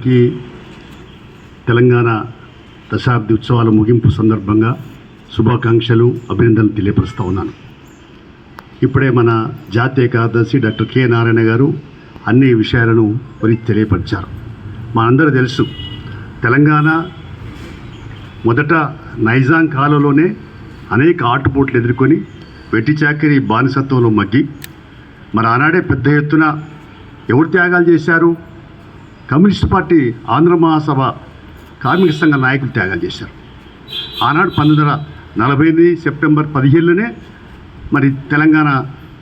అందరికీ తెలంగాణ దశాబ్ది ఉత్సవాల ముగింపు సందర్భంగా శుభాకాంక్షలు అభినందనలు తెలియపరుస్తూ ఉన్నాను. ఇప్పుడే మన జాతీయ కార్యదర్శి డాక్టర్ కె నారాయణ గారు అన్ని విషయాలను గురించి తెలియపరిచారు. మనందరూ తెలుసు తెలంగాణ మొదట నైజాం కాలంలోనే అనేక ఆటుపోట్లు ఎదుర్కొని వెట్టి చాకరి బానిసత్వంలో మగ్గి మరి ఆనాడే పెద్ద ఎత్తున ఎవరు త్యాగాలు చేశారు? కమ్యూనిస్ట్ పార్టీ ఆంధ్ర మహాసభ కార్మిక సంఘ నాయకులు త్యాగాలు చేశారు. ఆనాడు పంతొమ్మిది వందల నలభై ఎనిమిది సెప్టెంబర్ పదిహేనులోనే మరి తెలంగాణ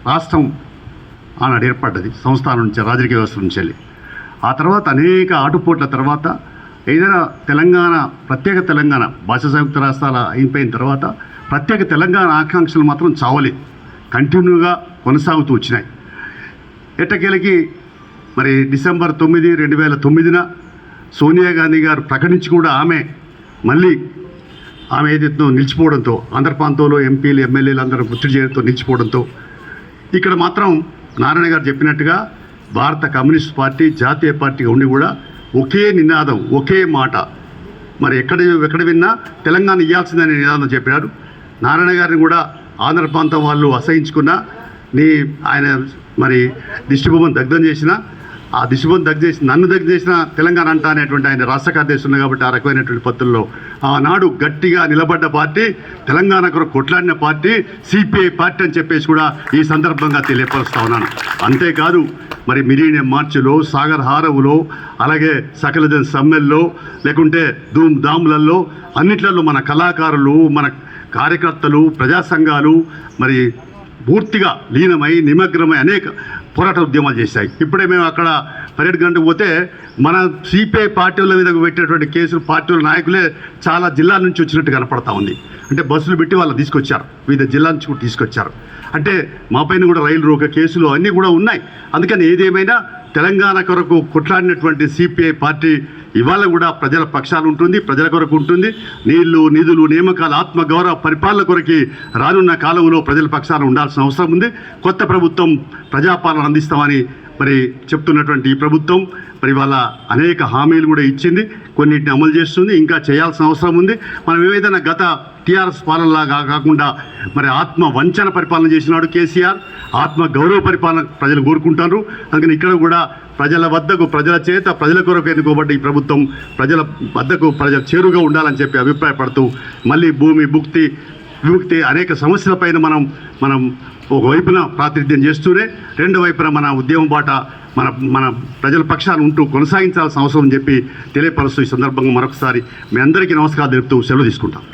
రాష్ట్రం ఆనాడు ఏర్పడ్డది సంస్థానం నుంచి రాజకీయ వ్యవస్థ నుంచి వెళ్ళి. ఆ తర్వాత అనేక ఆటుపోట్ల తర్వాత ఏదైనా తెలంగాణ ప్రత్యేక తెలంగాణ భాష సంయుక్త రాష్ట్రాల అయిపోయిన తర్వాత ప్రత్యేక తెలంగాణ ఆకాంక్షలు మాత్రం చావలేదు. కంటిన్యూగా కొనసాగుతూ వచ్చినాయి. ఎట్టకేలకి మరి డిసెంబర్ తొమ్మిది రెండు వేల తొమ్మిదిన సోనియా గాంధీ గారు ప్రకటించి కూడా ఆమె మళ్ళీ ఆమె ఏదైతే నిలిచిపోవడంతో ఆంధ్ర ప్రాంతంలో ఎంపీలు ఎమ్మెల్యేలు అందరూ గుర్తు చేయడంతో నిలిచిపోవడంతో ఇక్కడ మాత్రం నారాయణ గారు చెప్పినట్టుగా భారత కమ్యూనిస్ట్ పార్టీ జాతీయ పార్టీగా ఉండి కూడా ఒకే నినాదం ఒకే మాట. మరి ఎక్కడ ఎక్కడ విన్నా తెలంగాణ ఇవ్వాల్సిందనే నినాదం చెప్పాడు నారాయణ గారిని కూడా ఆంధ్ర ప్రాంతం వాళ్ళు అసహించుకున్న నీ ఆయన మరి దిష్టిబొమ్మను దగ్ధం చేసిన ఆ దిశబొమ్మను దగ్ధ చేసి నన్ను దగ్ధ చేసిన తెలంగాణ అంట అనేటువంటి ఆయన రాష్ట్ర కార్యదర్శి ఉంది కాబట్టి ఆ రకమైనటువంటి పత్రుల్లో ఆనాడు గట్టిగా నిలబడ్డ పార్టీ తెలంగాణ కొరకు కొట్లాడిన పార్టీ సిపిఐ పార్టీ అని చెప్పేసి కూడా ఈ సందర్భంగా తెలియపరుస్తా ఉన్నాను. అంతేకాదు మరి మిరీనే మార్చిలో సాగర్ హారవులో అలాగే సకలజన్ సమ్మెల్లో లేకుంటే ధూమ్ ధాములలో అన్నిట్లలో మన కళాకారులు మన కార్యకర్తలు ప్రజా సంఘాలు మరి పూర్తిగా లీనమై నిమగ్నమై అనేక పోరాట ఉద్యమాలు చేశాయి. ఇప్పుడే మేము అక్కడ పర్యటన గంటకు పోతే మన సిపిఐ పార్టీల మీద పెట్టినటువంటి కేసులు పార్టీల నాయకులే చాలా జిల్లాల నుంచి వచ్చినట్టు కనపడతా ఉంది. అంటే బస్సులు పెట్టి వాళ్ళు తీసుకొచ్చారు. వివిధ జిల్లా నుంచి కూడా తీసుకొచ్చారు. అంటే మా పైన కూడా రైలు రోక కేసులు అన్నీ కూడా ఉన్నాయి. అందుకని ఏదేమైనా తెలంగాణ కొరకు కొట్లాడినటువంటి సిపిఐ పార్టీ ఇవాళ కూడా ప్రజల పక్షాలు ఉంటుంది ప్రజల కొరకు ఉంటుంది. నీళ్ళు నిధులు నియామకాలు ఆత్మగౌరవ పరిపాలన కొరకి రానున్న కాలంలో ప్రజల పక్షాన ఉండాల్సిన అవసరం ఉంది. కొత్త ప్రభుత్వం ప్రజాపాలన అందిస్తామని మరి చెప్తున్నటువంటి ఈ ప్రభుత్వం మరి వాళ్ళ అనేక హామీలు కూడా ఇచ్చింది. కొన్నిటిని అమలు చేస్తుంది. ఇంకా చేయాల్సిన అవసరం ఉంది. మనం ఏదైనా గత టీఆర్ఎస్ పాలనలాగా కాకుండా మరి ఆత్మ వంచన పరిపాలన చేసినాడు కేసీఆర్. ఆత్మ గౌరవ పరిపాలన ప్రజలు కోరుకుంటారు. అందుకని ఇక్కడ కూడా ప్రజల వద్దకు ప్రజల చేత ప్రజల కొరకు ఎన్నుకోబడ్డ ఈ ప్రభుత్వం ప్రజల వద్దకు ప్రజల చేరుగా ఉండాలని చెప్పి అభిప్రాయపడుతూ మళ్ళీ భూమి భుక్తి విముక్తి అనేక సమస్యలపైన మనం మనం ఒకవైపున ప్రాతినిధ్యం చేస్తూనే రెండు వైపున మన ఉద్యమం బాట మన మన ప్రజల పక్షాన ఉంటూ కొనసాగించాల్సిన అవసరం అని చెప్పి తెలియపరుస్తూ ఈ సందర్భంగా మరొకసారి మీ అందరికీ నమస్కారం తెలుపుతూ సెలవు తీసుకుంటాం.